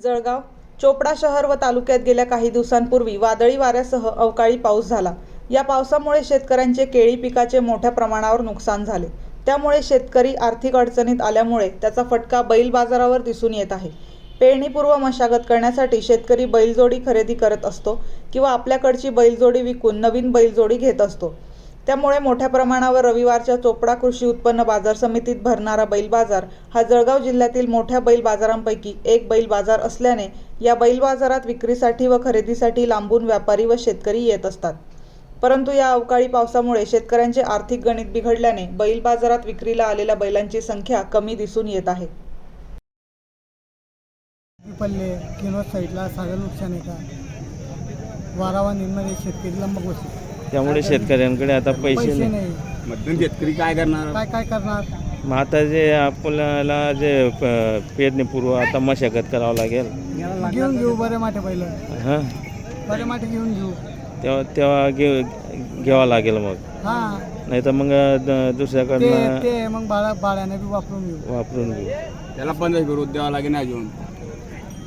जळगाव चोपडा शहर व तालुक्यात गेल्या काही दिवसांपूर्वी वादळी वाऱ्यासह अवकाळी पाऊस झाला. या पावसामुळे शेतकऱ्यांचे केळी पिकाचे मोठ्या प्रमाणावर नुकसान झाले. त्यामुळे शेतकरी आर्थिक अडचणीत आल्यामुळे त्याचा फटका बैल बाजारावर दिसून येत आहे. पेरणीपूर्व मशागत करण्यासाठी शेतकरी बैलजोडी खरेदी करत असतो किंवा आपल्याकडची बैलजोडी विकून नवीन बैलजोडी घेत असतो. त्यामुळे मोठ्या प्रमाणावर रविवारच्या चोपडा कृषी उत्पन्न बाजार समितीत भरणारा बैल बाजार हा जळगाव जिल्ह्यातील मोठ्या बैल बाजारांपैकी एक बैल बाजार असल्याने या बैल बाजारात विक्रीसाठी व खरेदीसाठी लांबून व्यापारी व शेतकरी येत असतात. परंतु या अवकाळी पावसामुळे शेतकऱ्यांचे आर्थिक गणित बिघडल्याने बैल बाजारात विक्रीला आलेल्या बैलांची संख्या कमी दिसून येत आहे. पल्ले किनवत साईडला साधं नुकसान आहे का वारावांमध्ये शेतकरी लंब बसले त्यामुळे शेतकऱ्यांकडे आता पैसे पैसे नाही. नाही. मध्यम शेतकरी काय करणार? काय काय करणार? मग आता जे आपल्याला जे प- पेरणीपूर्व आता मशागत करावं लागेल. घेऊन घेऊ बरे माठे पहिलं. हां. बरे माठे घेऊन घेऊ. तेव्हा तेव्हा घे घ्यावं लागेल मग. हा. नाही तर मग द- ते दुसऱ्याकडनं ते मग बाळा बाळ्याने बी वापरून घेऊ. वापरून घेऊ. त्याला पंधरा विरोध द्यावा लागेल अजून.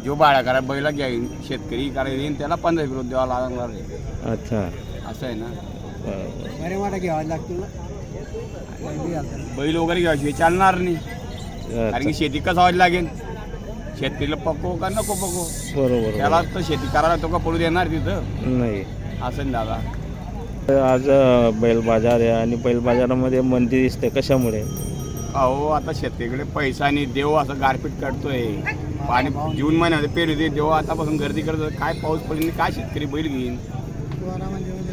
जो बाळा करा बैला घेईन शेतकरी करायला येईन त्याला पंधरा विरोध द्यावा लागणार आहे. अच्छा. असं आहे ना. बरोबर. बरे माठे घ्यावा लागतील बैल वगैरे घ्यायची चालणार नाही. कारण. की शेती कसावायला लागेल? शेतकरीला पको का नको पको? बरोबर त्याला तर शेती करायला तो का पडू देणार तिथं? नाही. असं नाही दादा. आज अ, बैल बाजार आहे आणि बैल बाजारामध्ये मंदी दिसते कशामुळे? अहो आता शेतकरीकडे पैसा नाही देव असं गारपीट काढतोय पाणी जून महिन्यामध्ये पेरू दे देव आतापासून गर्दी करतो काय पाऊस पडेल काय शेतकरी बैल घेईन?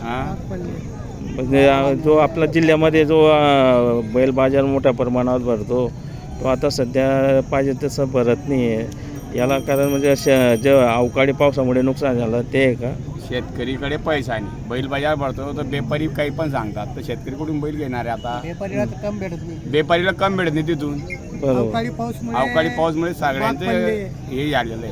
हा? म्हणजे जो आपला जिल्ह्यामध्ये जो अ, बैल बाजार मोठ्या प्रमाणावर भरतो तो आता सध्या पाहिजे तसं भरत नाही आहे याला कारण म्हणजे श जे अवकाळी पावसामुळे नुकसान झालं ते आहे का? शेतकरीकडे पैसा नाही. बैल बाजार भरतो तर बेपारी काही पण सांगतात. तर शेतकरी कुठून बैल घेणार आहे आता. व्यापारीला तर कम भेटत नाही. बेपारीला कम भेटत नाही तिथून. बरोबर. अवकाळी पाऊसमुळे अवकाळी पाऊसमुळे भाग सगळ्यांचे. हे झालेलं आहे.